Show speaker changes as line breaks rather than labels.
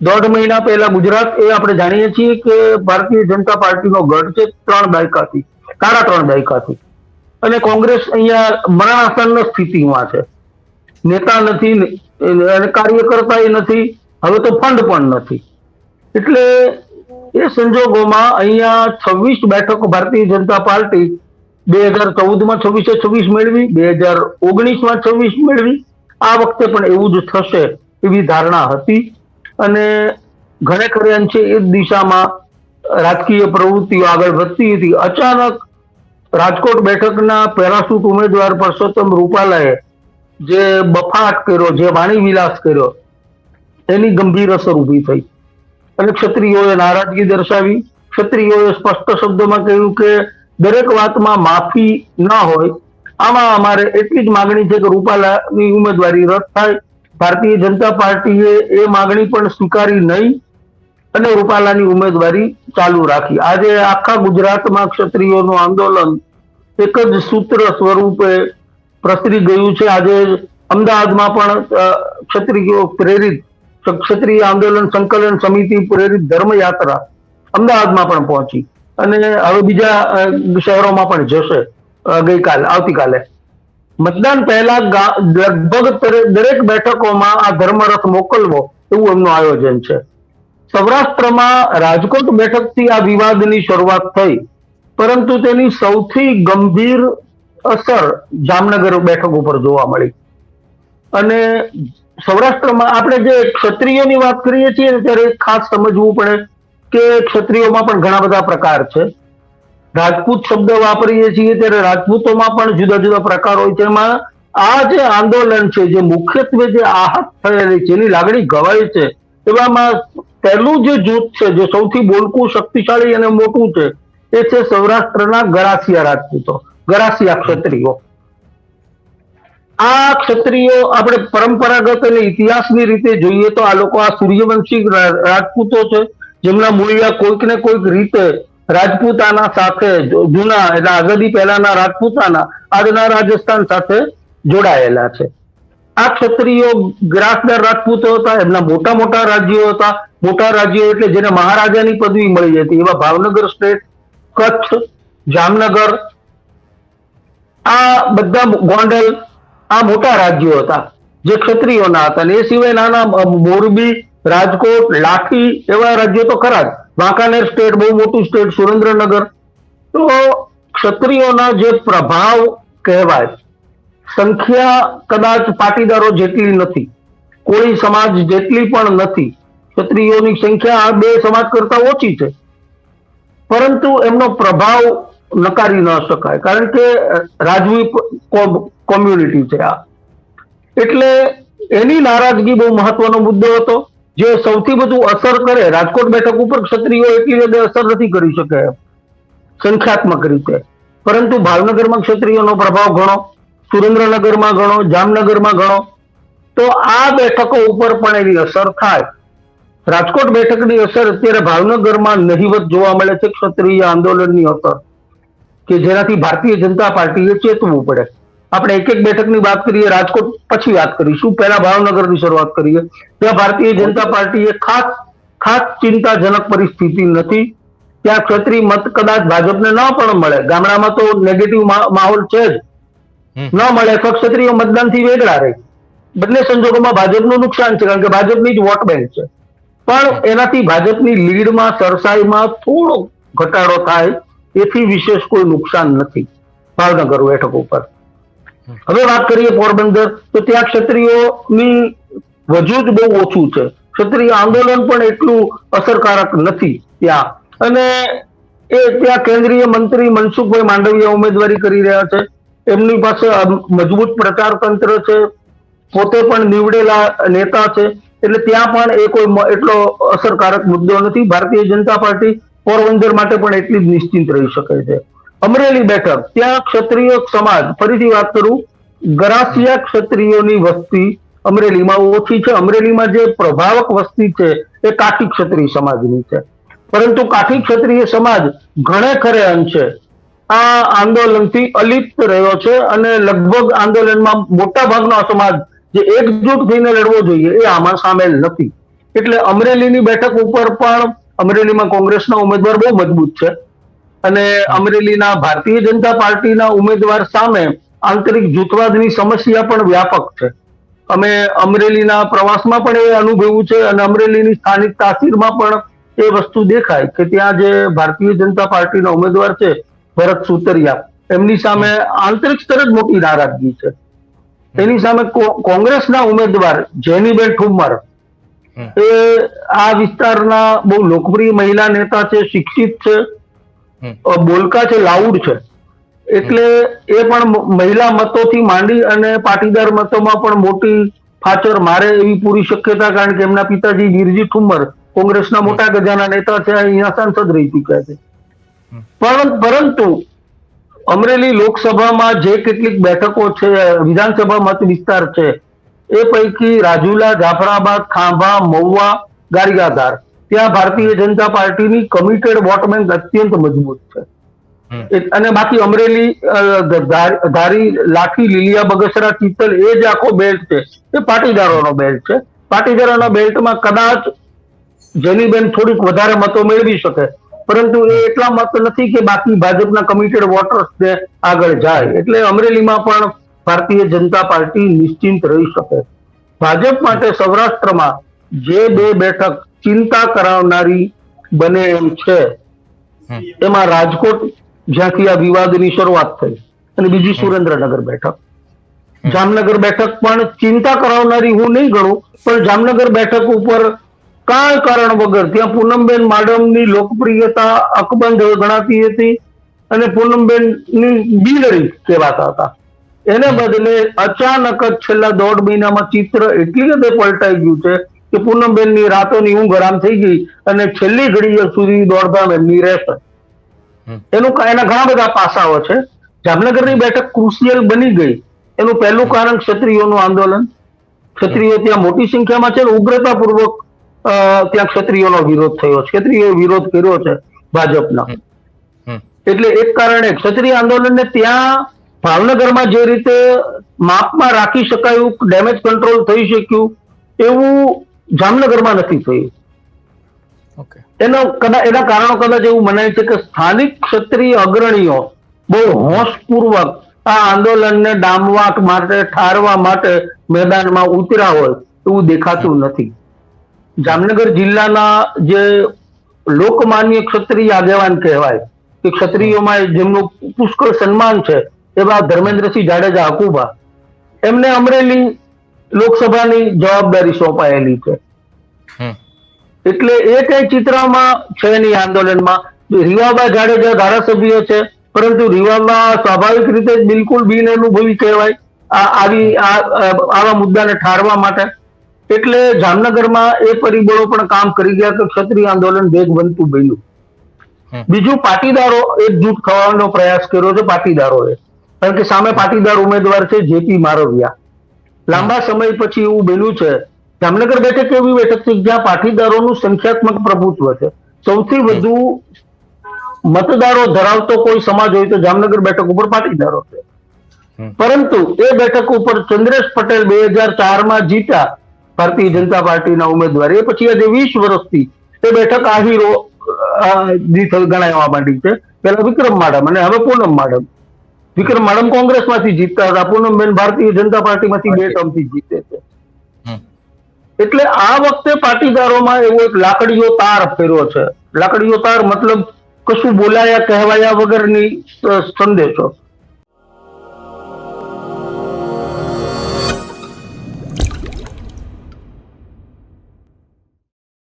દોઢ મહિના પહેલા ગુજરાત એ આપણે જાણીએ છીએ કે ભારતીય જનતા પાર્ટીનો ગઢ છે ત્રણ દાયકાથી, સાડા ત્રણ દાયકાથી. અને કોંગ્રેસ અહીંયા મરણાસન્ન સ્થિતિમાં છે. નેતા નથી કાર્યકર્તા એ નથી, હવે તો ફંડ પણ નથી. એટલે એ સંજોગોમાં અહીંયા છવ્વીસ બેઠકો ભારતીય જનતા પાર્ટી, બે હજાર ચૌદમાં છવ્વીસે છવ્વીસ મેળવી, બે હજાર ઓગણીસમાં છવ્વીસ મેળવી. આ વખતે પણ એવું જ થશે એવી ધારણા હતી. અને ઘણે ખરે અંશે એ જ દિશામાં રાજકીય પ્રવૃત્તિઓ આગળ વધતી હતી. અચાનક રાજકોટ બેઠકના પેરાસૂટ ઉમેદવાર પરસોત્તમ રૂપાલાએ જે બફાટ કર્યો, જે વાણી વિલાસ કર્યો એની ગંભીર અસર ઊભી થઈ. અને ક્ષત્રિયોએ નારાજગી દર્શાવી. ક્ષત્રિયોએ સ્પષ્ટ શબ્દોમાં કહ્યું કે દરેક વાતમાં માફી ના હોય. આમાં અમારે એટલી જ માગણી છે કે રૂપાલાની ઉમેદવારી રદ થાય. ભારતીય જનતા પાર્ટીએ એ માગણી પણ સ્વીકારી નહીં અને રૂપાલાની ઉમેદવારી ચાલુ રાખી. આજે આખા ગુજરાતમાં ક્ષત્રિયોનું આંદોલન એક જ સૂત્ર સ્વરૂપે પ્રસરી ગયું છે. આજે અમદાવાદમાં પણ ક્ષત્રિયો પ્રેરિત, ક્ષત્રિય આંદોલન સંકલન સમિતિ પ્રેરિત ધર્મયાત્રા અમદાવાદમાં પણ પહોંચી અને હવે બીજા શહેરોમાં પણ જશે ગઈકાલે, આવતીકાલે. મતદાન પહેલા લગભગ દરેક બેઠકોમાં આ ધર્મરથ મોકલવો એવું એમનું આયોજન છે. સૌરાષ્ટ્રમાં રાજકોટ બેઠકથી આ વિવાદની શરૂઆત થઈ. પરંતુ તેની સૌથી ગંભીર અસર જામનગર બેઠક ઉપર જોવા મળી. અને સૌરાષ્ટ્રમાં આપણે જે ક્ષત્રિયોની વાત કરીએ છીએ ત્યારે ખાસ સમજવું પડે કે ક્ષત્રિયોમાં પણ ઘણા બધા પ્રકાર છે. રાજપૂત શબ્દ વાપરીએ છીએ ત્યારે રાજપૂતોમાં પણ જુદા જુદા પ્રકાર હોય છે. એમાં આ જે આંદોલન છે, જે મુખ્યત્વે જે આહત થયેલી છે, એની લાગણી ગવાય છે. એવામાં પહેલું જે જૂથ છે, જે સૌથી બોલકું, શક્તિશાળી અને મોટું છે, એ છે સૌરાષ્ટ્રના ગરાસિયા રાજપૂતો, ગરાસિયા ક્ષત્રિયો. આ ક્ષત્રિયો આપણે પરંપરાગત અને ઇતિહાસની રીતે જોઈએ તો આ લોકો આ સૂર્યવંશી રાજપૂતો છે, જેમના મૂળિયા કોઈક ને કોઈક રીતે રાજપૂતાના સાથે જૂના, એટલે આઝાદી પહેલાના રાજપૂતાના, આજના રાજસ્થાન સાથે જોડાયેલા છે. આ ક્ષત્રિયો ગ્રાસદાર રાજપૂતો હતા, એમના મોટા મોટા રાજ્યો હતા. મોટા રાજ્યો એટલે જેને મહારાજાની પદવી મળી હતી. એવા ભાવનગર સ્ટેટ, કચ્છ, જામનગર, આ બધા ગોંડલ, આ મોટા રાજ્યો હતા, જે ક્ષત્રિયોના હતા. અને એ સિવાય નાના મોરબી, રાજકોટ, લાઠી, એવા રાજ્યો તો ખરા જ. વાંકાનેર સ્ટેટ, બહુ મોટું સ્ટેટ, સુરેન્દ્રનગર. તો ક્ષત્રિયોના જે પ્રભાવ કહેવાય, સંખ્યા કદાચ પાટીદારો જેટલી નથી કોળી સમાજ જેટલી પણ નથી, ક્ષત્રિયોની સંખ્યા આ બે સમાજ કરતા ઓછી છે. પરંતુ એમનો પ્રભાવ નકારી ન શકાય, કારણ કે રાજવી કોમ્યુનિટી છે આ. એટલે એની નારાજગી બહુ મહત્વનો મુદ્દો હતો. જે સૌથી વધુ અસર કરે, રાજકોટ બેઠક ઉપર ક્ષત્રિયો એટલી હદે અસર નથી કરી શકે સંખ્યાત્મક રીતે. પરંતુ ભાવનગરમાં ક્ષત્રિયોનો પ્રભાવ ઘણો, સુરેન્દ્રનગરમાં ઘણો, જામનગરમાં ઘણો. તો આ બેઠકો ઉપર પણ એવી અસર થાય. રાજકોટ બેઠકની અસર અત્યારે ભાવનગરમાં નહિવત જોવા મળે છે ક્ષત્રિય આંદોલનની અસર, કે જેનાથી ભારતીય જનતા પાર્ટીએ ચેતવું પડે. આપણે એક એક બેઠકની વાત કરીએ રાજકોટ પછી વાત કરીશું પહેલા ભાવનગરની શરૂઆત કરીએ? ત્યાં ભારતીય જનતા પાર્ટીએ ખાસ ખાસ ચિંતાજનક પરિસ્થિતિ નથી. ત્યાં ક્ષત્રિય મત કદાચ ભાજપને ન પણ મળે. ગામડામાં તો નેગેટિવ માહોલ છે જ. ન મળે ક્ષત્રિય મતદાનથી વેગળા રહે. બંને સંજોગોમાં ભાજપનું નુકસાન છે કારણ કે ભાજપની જ વોટ બેંક છે. પણ એનાથી ભાજપની લીડમાં સરસાઈમાં થોડો ઘટાડો થાય એથી વિશેષ કોઈ નુકસાન નથી. ભાવનગર બેઠક ઉપર. હવે વાત કરીએ પોરબંદર, તો ત્યાં ક્ષત્રિયોની વજૂદ બહુ ઓછું છે. ક્ષત્રિય આંદોલન પણ એટલું અસરકારક નથી ત્યાં. અને એ ત્યાં કેન્દ્રીય મંત્રી મનસુખભાઈ માંડવિયા ઉમેદવારી કરી રહ્યા છે. એમની પાસે મજબૂત પ્રચાર તંત્ર છે. પોતે પણ નીવડેલા નેતા છે. એટલે ત્યાં પણ એ કોઈ એટલો અસરકારક મુદ્દો નથી. ભારતીય જનતા પાર્ટી પોરબંદર માટે પણ એટલી જ નિશ્ચિંત રહી શકે છે. અમરેલી બેઠક. ત્યાં ક્ષત્રિય સમાજ, ફરીથી વાત કરું, ગરાસિયા ક્ષત્રિયોની વસ્તી અમરેલીમાં ઓછી છે. અમરેલીમાં જે પ્રભાવક વસ્તી છે એ કાઠી ક્ષત્રિય સમાજની છે. પરંતુ કાઠી ક્ષત્રિય સમાજ ઘણે ખરે અંશે આ આંદોલનથી અલિપ્ત રહ્યો છે અને લગભગ આંદોલનમાં મોટા ભાગનો સમાજ જે એકજૂટ થઈને લડવો જોઈએ એ આમાં સામેલ નથી. એટલે અમરેલીની બેઠક ઉપર પણ અમરેલીમાં કોંગ્રેસના ઉમેદવાર બહુ મજબૂત છે. અને અમરેલીના ભારતીય જનતા પાર્ટીના ઉમેદવાર સામે આંતરિક જૂથવાદની સમસ્યા પણ વ્યાપક છે. અમે અમરેલીના પ્રવાસમાં પણ એ અનુભવ્યું છે અને અમરેલીની સ્થાનિક તાસીરમાં પણ એ વસ્તુ દેખાય કે ત્યાં જે ભારતીય જનતા પાર્ટીના ઉમેદવાર છે ભરત સુતરિયા એમની સામે આંતરિક સ્તરે જ મોટી નારાજગી છે. એની સામે કોંગ્રેસના ઉમેદવાર જેનીબેન ઠુમ્મર. એ આ વિસ્તારના બહુ લોકપ્રિય મહિલા નેતા છે શિક્ષિત છે બોલકા છે લાઉડ છે. એટલે એ પણ મહિલા મતોથી માંડી અને પાટીદાર મતોમાં પણ મોટી ફાચર મારે એવી પૂરી શક્યતા કારણ કે એમના પિતાજી ગીરજી ઠુમર કોંગ્રેસના મોટા ગજાના નેતા છે અહીંયા સાંસદ રહી ચુક્યા છે. પણ પરંતુ અમરેલી લોકસભામાં જે કેટલીક બેઠકો છે વિધાનસભા મત વિસ્તાર છે એ પૈકી રાજુલા જાફરાબાદ ખાંભા મહુવા ગારિયાધાર ત્યાં ભારતીય જનતા પાર્ટીની કમિટેડ વોટ બેંક અત્યંત મજબૂત છે. અને બાકી અમરેલી ધારી લાઠી લીલિયા બગસરા ચિત્તલ એ જ આખો બેલ્ટ છે. એ પાટીદારોનો બેલ્ટ છે. પાટીદારોના બેલ્ટમાં કદાચ જેનીબેન થોડીક વધારે મતો મેળવી શકે. પરંતુ એ એટલા મત નથી કે બાકી ભાજપના કમિટેડ વોટર્સ આગળ જાય. એટલે અમરેલીમાં પણ ભારતીય જનતા પાર્ટી નિશ્ચિંત રહી શકે. ભાજપ માટે સૌરાષ્ટ્રમાં જે બે બેઠક ચિંતા કરાવનારી બને એમ છે. એમાં રાજકોટ જ્યાંથી આ વિવાદની શરૂઆત થઈ અને બીજી સુરેન્દ્રનગર બેઠક. જામનગર બેઠક પણ ચિંતા કરાવનારી હું નહીં ગણું પણ જામનગર બેઠક ઉપર કાંઈ કારણ વગર ત્યાં પૂનમબેન માડમની લોકપ્રિયતા અકબંધ ગણાતી હતી અને પૂનમબેનની બિલરી કહેવાતા હતા. એને બદલે અચાનક જ છેલ્લા દોઢ મહિનામાં ચિત્ર એટલી બધે પલટાઈ ગયું છે કે પૂનમબેનની રાતોની ઊંઘ હરામ થઈ ગઈ અને છેલ્લી ઘડી સુધી દોડધામ એમની રહેશે. એનું એના ઘણા બધા પાસાઓ છે. જામનગરની બેઠક ક્રુશિયલ બની ગઈ. એનું પહેલું કારણ ક્ષત્રિયોનું આંદોલન. ક્ષત્રિયો ત્યાં મોટી સંખ્યામાં છે ઉગ્રતાપૂર્વક ત્યાં ક્ષત્રિયોનો વિરોધ થયો. છે ક્ષત્રિયોએ વિરોધ કર્યો છે ભાજપના. એટલે એક કારણે ક્ષત્રિય આંદોલનને ત્યાં ભાવનગરમાં જે રીતે માપમાં રાખી શકાયું ડેમેજ કંટ્રોલ થઈ શક્યું એવું જામનગરમાં નથી થયું એનો કદાચ એના કારણો કદાચ એવું મનાય છે કે સ્થાનિક ક્ષત્રિય અગ્રણીઓ બહુ હોશપૂર્વક આ આંદોલનને ડામવા માટે ઠારવા માટે મેદાનમાં ઉતર્યા હોય એવું દેખાતું નથી. જામનગર જિલ્લાના જે લોકમાન્ય ક્ષત્રિય આગેવાન કહેવાય કે ક્ષત્રિયોમાં જેમનું પુષ્કળ સન્માન છે એવા ધર્મેન્દ્રસિંહ જાડેજા હકુબા એમને અમરેલી લોકસભાની જવાબદારી સોંપાયેલી છે. એટલે એ કઈ ચિત્રમાં છે નહીં આંદોલનમાં? રીવાબા જાડેજા ધારાસભ્ય છે પરંતુ રીવાબા સ્વાભાવિક રીતે જ બિલકુલ બિન અનુભવી કહેવાય આવી આવા મુદ્દાને ઠારવા માટે. એટલે જામનગરમાં એ પરિબળો પણ કામ કરી ગયા કે ક્ષત્રિય આંદોલન વેગવંતું બન્યું.
હમ.
બીજું પાટીદારો એકજૂટ થવાનો પ્રયાસ કર્યો છે પાટીદારોએ. કારણ કે સામે પાટીદાર ઉમેદવાર છે જેપી મારવિયા. લાંબા સમય પછી એવું બન્યું છે. જામનગર બેઠક એવી બેઠક છે જ્યાં પાટીદારોનું સંખ્યાત્મક પ્રભુત્વ છે. સૌથી વધુ મતદારો ધરાવતો કોઈ સમાજ હોય તો જામનગર બેઠક ઉપર પાટીદારો છે. પરંતુ એ બેઠક ઉપર ચંદ્રેશ પટેલ બે હજાર ચારમાં જીત્યા. ભારતીય જનતા પાર્ટીના ઉમેદવાર. એ પછી આજે વીસ વર્ષથી એ બેઠક આહીરો ગણાવવા માંડી છે. પેલા વિક્રમ માડમ અને હવે પૂનમ માડમ. વિક્રમ માડમ કોંગ્રેસમાંથી જીતતા હતા. પૂનમબેન ભારતીય જનતા પાર્ટીમાંથી બે ટર્મથી જીતે છે. એટલે આ વખતે પાટીદારોમાં એવો એક લાકડીયો તાર ફેર્યો છે. લાકડીયો તાર મતલબ કશું બોલાયા કહેવાયા વગરની સંદેશો.